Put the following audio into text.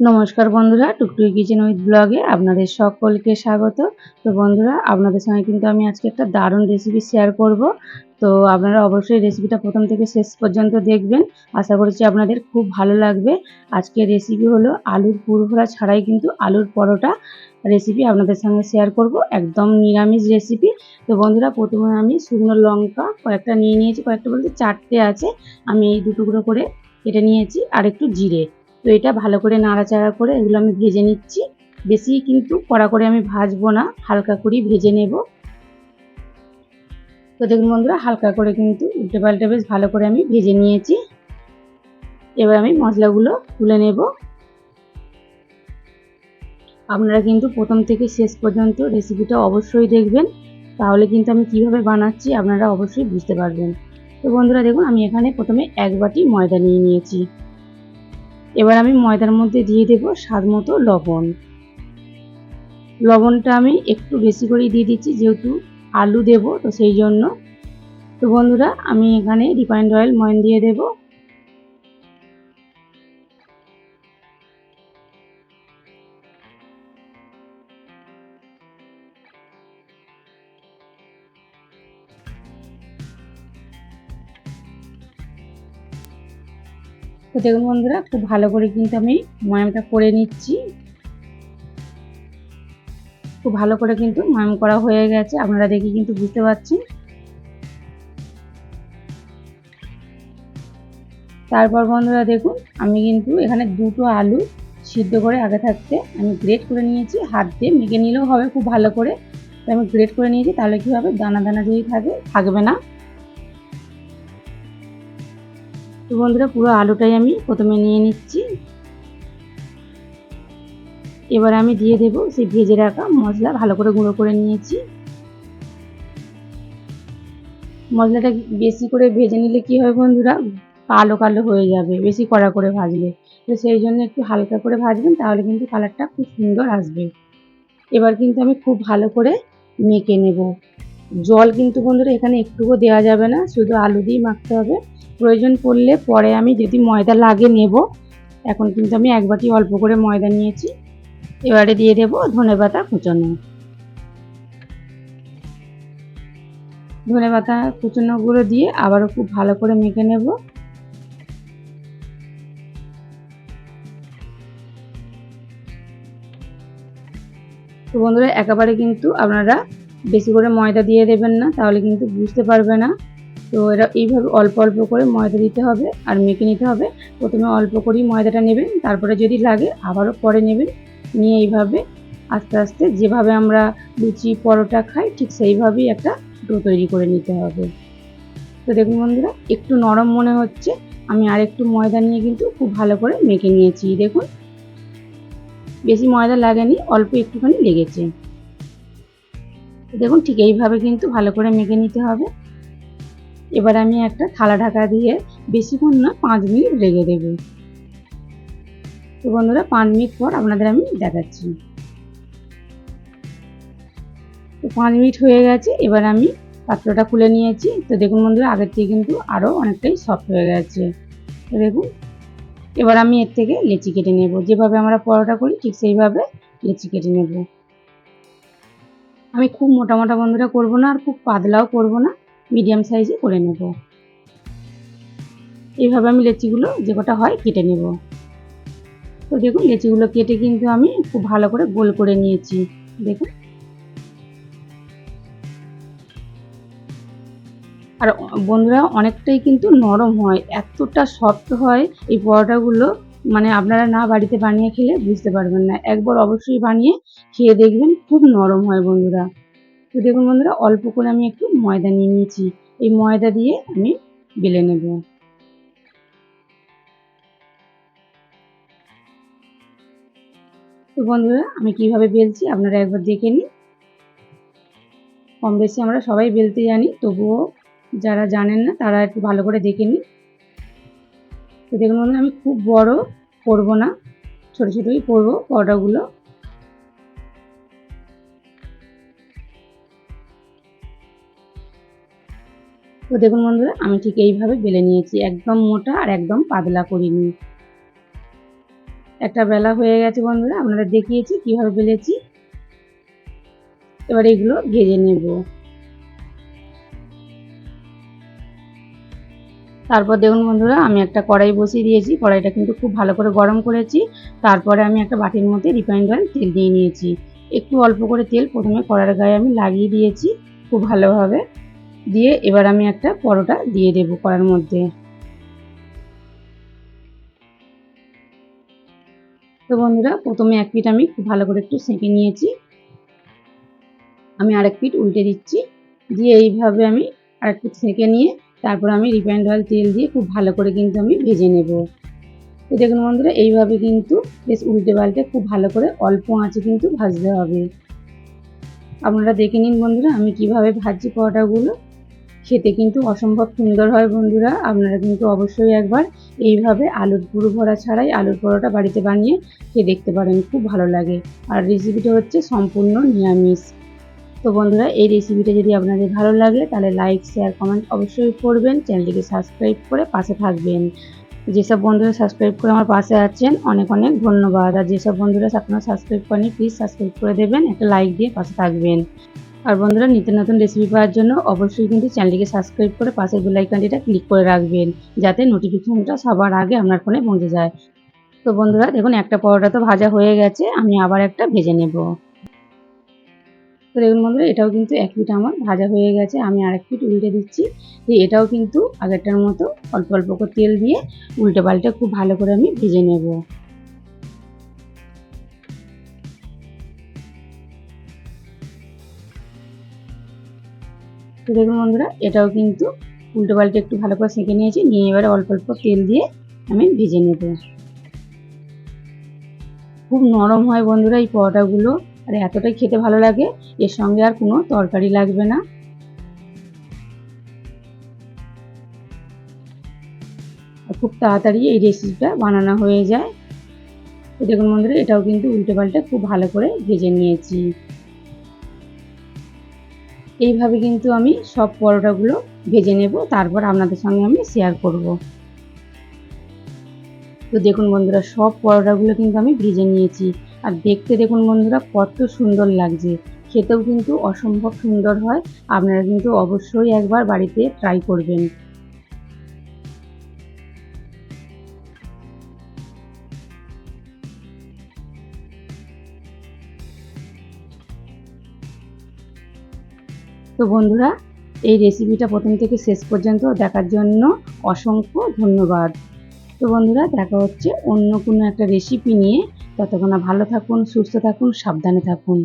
নমস্কার বন্ধুরা, টুকটুকি kitchen with ব্লগে আপনাদের সকলকে স্বাগত। তো বন্ধুরা, আপনাদের সঙ্গে কিন্তু আমি আজকে একটা দারুণ রেসিপি শেয়ার করব। তো আপনারা অবশ্যই রেসিপিটা প্রথম থেকে শেষ পর্যন্ত দেখবেন। আশা করছি আপনাদের খুব ভালো লাগবে। আজকের রেসিপি হলো আলুর পুরোফোড়া ছাড়াই কিন্তু আলুর পরোটা রেসিপি আপনাদের সঙ্গে শেয়ার করব। একদম নিরামিষ রেসিপি তো বন্ধুরা, প্রথমে আমি শুকনো লঙ্কা কয়েকটা নিয়ে নিয়েছি, কয়েকটা বলতে চারটে আছে। আমি এই দুটুকরো করে কেটে নিয়েছি। আর একটু জিরে। তো এটা ভালো করে নাড়াচাড়া করে এগুলো আমি ভেজে নিচ্ছি। বেশি কিন্তু কড়া করে আমি ভাজবো না, হালকা করেই ভেজে নেব। তো দেখুন বন্ধুরা, হালকা করে কিন্তু উল্টে পাল্টে বেশ ভালো করে আমি ভেজে নিয়েছি। এবার আমি মশলাগুলো তুলে নেব। আপনারা কিন্তু প্রথম থেকে শেষ পর্যন্ত রেসিপিটা অবশ্যই দেখবেন। তাহলে কিন্তু আমি কীভাবে বানাচ্ছি আপনারা অবশ্যই বুঝতে পারবেন। তো বন্ধুরা, দেখুন আমি এখানে প্রথমে এক বাটি ময়দা নিয়ে নিয়েছি। এবার আমি ময়দার মধ্যে দিয়ে দেব স্বাদ মতো লবণ। লবণটা আমি একটু বেশি করেই দিয়ে দিচ্ছি, যেহেতু আলু দেব, তো সেই জন্য। তো বন্ধুরা, আমি এখানে রিফাইন্ড অয়েল ময়ন দিয়ে দেব। তো দেখুন বন্ধুরা, খুব ভালো করে কিন্তু আমি ময়ামটা করে নিচ্ছি। খুব ভালো করে কিন্তু ময়াম করা হয়ে গেছে, আপনারা দেখে কিন্তু বুঝতে পারছেন। তারপর বন্ধুরা দেখুন, আমি কিন্তু এখানে দুটো আলু সিদ্ধ করে আগে থাকতে আমি গ্রেট করে নিয়েছি, হাত দিয়ে মেখে নিলেও হবে খুব ভালো করে। আমি গ্রেট করে নিয়েছি, তাহলে কী হবে? দানা দানা যদি থাকে, থাকবে না। তো বন্ধুরা, পুরো আলুটাই আমি প্রথমে নিয়ে নিচ্ছি। এবার আমি দিয়ে দেব সেই ভেজে রাখা মশলা, ভালো করে গুঁড়ো করে নিয়েছি। মশলাটা বেশি করে ভেজে নিলে কি হয় বন্ধুরা, কালো কালো হয়ে যাবে, বেশি কড়া করে ভাজলে। তো সেই জন্য একটু হালকা করে ভাজবেন, তাহলে কিন্তু কালারটা খুব সুন্দর আসবে। এবার কিন্তু আমি খুব ভালো করে মেখে নেব। জল কিন্তু বন্ধুরা এখানে একটুকু দেওয়া যাবে না, শুধু আলু দিয়ে মাখতে হবে। প্রয়োজন পড়লে পরে আমি যদি ময়দা লাগে নেব, এখন কিন্তু আমি এক বাটি অল্প করে ময়দা নিয়েছি। এবারে দিয়ে দেব ধনে পাতা কুচনো। ধনে পাতা কুচনোগুলো দিয়ে আবারও খুব ভালো করে মেখে নেব। তো বন্ধুরা, একেবারে কিন্তু আপনারা বেশি করে ময়দা দিয়ে দেবেন না, তাহলে কিন্তু বুঝতে পারবে না। তো এরা এইভাবে অল্প অল্প করে ময়দা দিতে হবে আর মেখে নিতে হবে। প্রথমে অল্প করেই ময়দাটা নেবেন, তারপরে যদি লাগে আবারও পরে নেবেন। নিয়ে এইভাবে আস্তে আস্তে যেভাবে আমরা লুচি, পরোটা খাই, ঠিক সেইভাবেই একটা ডো তৈরি করে নিতে হবে। তো দেখুন বন্ধুরা, একটু নরম মনে হচ্ছে। আমি আর একটু ময়দা নিয়ে কিন্তু খুব ভালো করে মেখে নিয়েছি। দেখুন, বেশি ময়দা লাগেনি, অল্প একটুখানি লেগেছে। দেখুন, ঠিক এইভাবে কিন্তু ভালো করে মেখে নিতে হবে। এবার আমি একটা থালা ঢাকা দিয়ে বেশিক্ষণ না পাঁচ মিনিট রেগে দেব। তো বন্ধুরা, পাঁচ মিনিট পর আপনাদের আমি দেখাচ্ছি। তো পাঁচ মিনিট হয়ে গেছে, এবার আমি পাত্রটা খুলে নিয়েছি। তো দেখুন বন্ধুরা, আগের থেকে কিন্তু আরও অনেকটাই সফট হয়ে গেছে। তো দেখুন, এবার আমি এর থেকে লেচি কেটে নেব। যেভাবে আমরা পরোটা করি, ঠিক সেইভাবে লেচি কেটে নেব। আমি খুব মোটা মোটা বন্ধুরা করব না, আর খুব পাতলাও করব না। মিডিয়াম সাইজে করে নেব। এইভাবে আমি লেচিগুলো যে কটা হয় কেটে নেব। তো দেখুন, লেচিগুলো কেটে কিন্তু আমি খুব ভালো করে গোল করে নিয়েছি। দেখুন। আর বন্ধুরা, অনেকটাই কিন্তু নরম হয়, এতটা সফট হয় এই পরোটাগুলো। মানে আপনারা না বাড়িতে বানিয়ে খেলে বুঝতে পারবেন না। একবার অবশ্যই বানিয়ে খেয়ে দেখবেন, খুব নরম হয় বন্ধুরা। তো দেখুন বন্ধুরা, অল্প করে আমি একটু ময়দা নিয়ে নিয়েছি। এই ময়দা দিয়ে আমি বেলে নেব। তো বন্ধুরা, আমি কীভাবে বেলছি আপনারা একবার দেখে নিন। কম বেশি আমরা সবাই বেলতে জানি, তবুও যারা জানেন না, তারা একটু ভালো করে দেখে নিন। তো দেখুন আমি খুব বড় করব না, ছোট ছোটই করব পরোটাগুলো তো দেখুন বন্ধুরা, আমি ঠিক এইভাবে বেলে নিয়েছি। একদম মোটা আর একদম পাতলা করিনি। একটা বেলা হয়ে গেছে বন্ধুরা, আপনাদের দেখিয়েছি কীভাবে বেলেছি। এবার এগুলো ভেজে নেব। তারপর দেখুন বন্ধুরা, আমি একটা কড়াই বসিয়ে দিয়েছি। কড়াইটা কিন্তু খুব ভালো করে গরম করেছি। তারপরে আমি একটা বাটির মধ্যে রিফাইন্ড অয়েল তেল দিয়ে নিয়েছি। একটু অল্প করে তেল প্রথমে কড়ার গায়ে আমি লাগিয়ে দিয়েছি খুব ভালোভাবে। দিয়ে এবার আমি একটা পরোটা দিয়ে দেবো কড়ার মধ্যে। তো বন্ধুরা, প্রথমে এক পিঠ আমি খুব ভালো করে একটু সেঁকে নিয়েছি। আমি আরেক পিঠ উল্টে দিচ্ছি। দিয়ে এইভাবে আমি আরেক পিঠ সেঁকে নিয়ে তারপর আমি রিফাইন্ড অয়েল তেল দিয়ে খুব ভালো করে কিন্তু আমি ভেজে নেব। তো দেখুন বন্ধুরা, এইভাবে কিন্তু বেশ উল্টে পাল্টে খুব ভালো করে অল্প আঁচে কিন্তু ভাজতে হবে। আপনারা দেখে নিন বন্ধুরা, আমি কীভাবে ভাজছি পরোটাগুলো। খেতে কিন্তু অসম্ভব সুন্দর হয় বন্ধুরা। আপনারা কিন্তু অবশ্যই একবার এইভাবে আলুর পুরো ভরা ছাড়াই আলুর পরোটা বাড়িতে বানিয়ে খেয়ে দেখতে পারেন, খুব ভালো লাগে। আর রেসিপিটা হচ্ছে সম্পূর্ণ নিরামিষ। তো বন্ধুরা, এই রেসিপিটা যদি আপনাদের ভালো লাগে, তাহলে লাইক শেয়ার কমেন্ট অবশ্যই করবেন। চ্যানেলটিকে সাবস্ক্রাইব করে পাশে থাকবেন। যেসব বন্ধুরা সাবস্ক্রাইব করে আমার পাশে আছেন, অনেক অনেক ধন্যবাদ। আর যেসব বন্ধুরা আপনারা সাবস্ক্রাইব করেনি প্লিজ সাবস্ক্রাইব করে দেবেন, একটা লাইক দিয়ে পাশে থাকবেন। আর বন্ধুরা, নিত্য নতুন রেসিপি পাওয়ার জন্য অবশ্যই কিন্তু চ্যানেলটিকে সাবস্ক্রাইব করে পাশের বেল আইকনটিটা ক্লিক করে রাখবেন, যাতে নোটিফিকেশনটা সবার আগে আপনার ফোনে পৌঁছে যায়। তো বন্ধুরা, দেখুন, একটা পরোটা তো ভাজা হয়ে গেছে, আমি আবার একটা ভেজে নেব। তো দেখুন বন্ধুরা, এটাও কিন্তু এক পিঠ আমার ভাজা হয়ে গেছে, আমি আরেক পিঠ উল্টে দিচ্ছি। তো এটাও কিন্তু আগেরটার মতো অল্প অল্প করে তেল দিয়ে উল্টে পাল্টে খুব ভালো করে আমি ভেজে নেব। দেখুন বন্ধুরা, এটাও কিন্তু উল্টো পাল্টে একটু ভালো করে সেঁকে নিয়েছি, নিয়ে এবারে অল্প অল্প তেল দিয়ে আমি ভেজে নেব। খুব নরম হয় বন্ধুরা এই পরোটাগুলো, আর এতটাই খেতে ভালো লাগে, এর সঙ্গে আর কোনো তরকারি লাগবে না। খুব তাড়াতাড়ি এই রেসিপিটা বানানো হয়ে যায়। তো দেখুন বন্ধুরা, এটাও কিন্তু উল্টে পাল্টে খুব ভালো করে ভেজে নিয়েছি। এইভাবে কিন্তু আমি সব পরোটাগুলো ভেজে নেব, তারপর আপনাদের সঙ্গে আমি শেয়ার করব। তো দেখুন বন্ধুরা, সব পরোটাগুলো কিন্তু আমি ভেজে নিয়েছি। আর দেখতে দেখুন বন্ধুরা, কত সুন্দর লাগছে। খেতেও কিন্তু অসম্ভব সুন্দর হয়। আপনারা কিন্তু অবশ্যই একবার বাড়িতে ট্রাই করবেন। তো বন্ধুরা, এই রেসিপিটা প্রথম থেকে শেষ পর্যন্ত দেখার জন্য অসংখ্য ধন্যবাদ। তো বন্ধুরা, দেখা হচ্ছে অন্য কোনো একটা রেসিপি নিয়ে। ততক্ষণ ভালো থাকুন, সুস্থ থাকুন, সাবধানে থাকুন।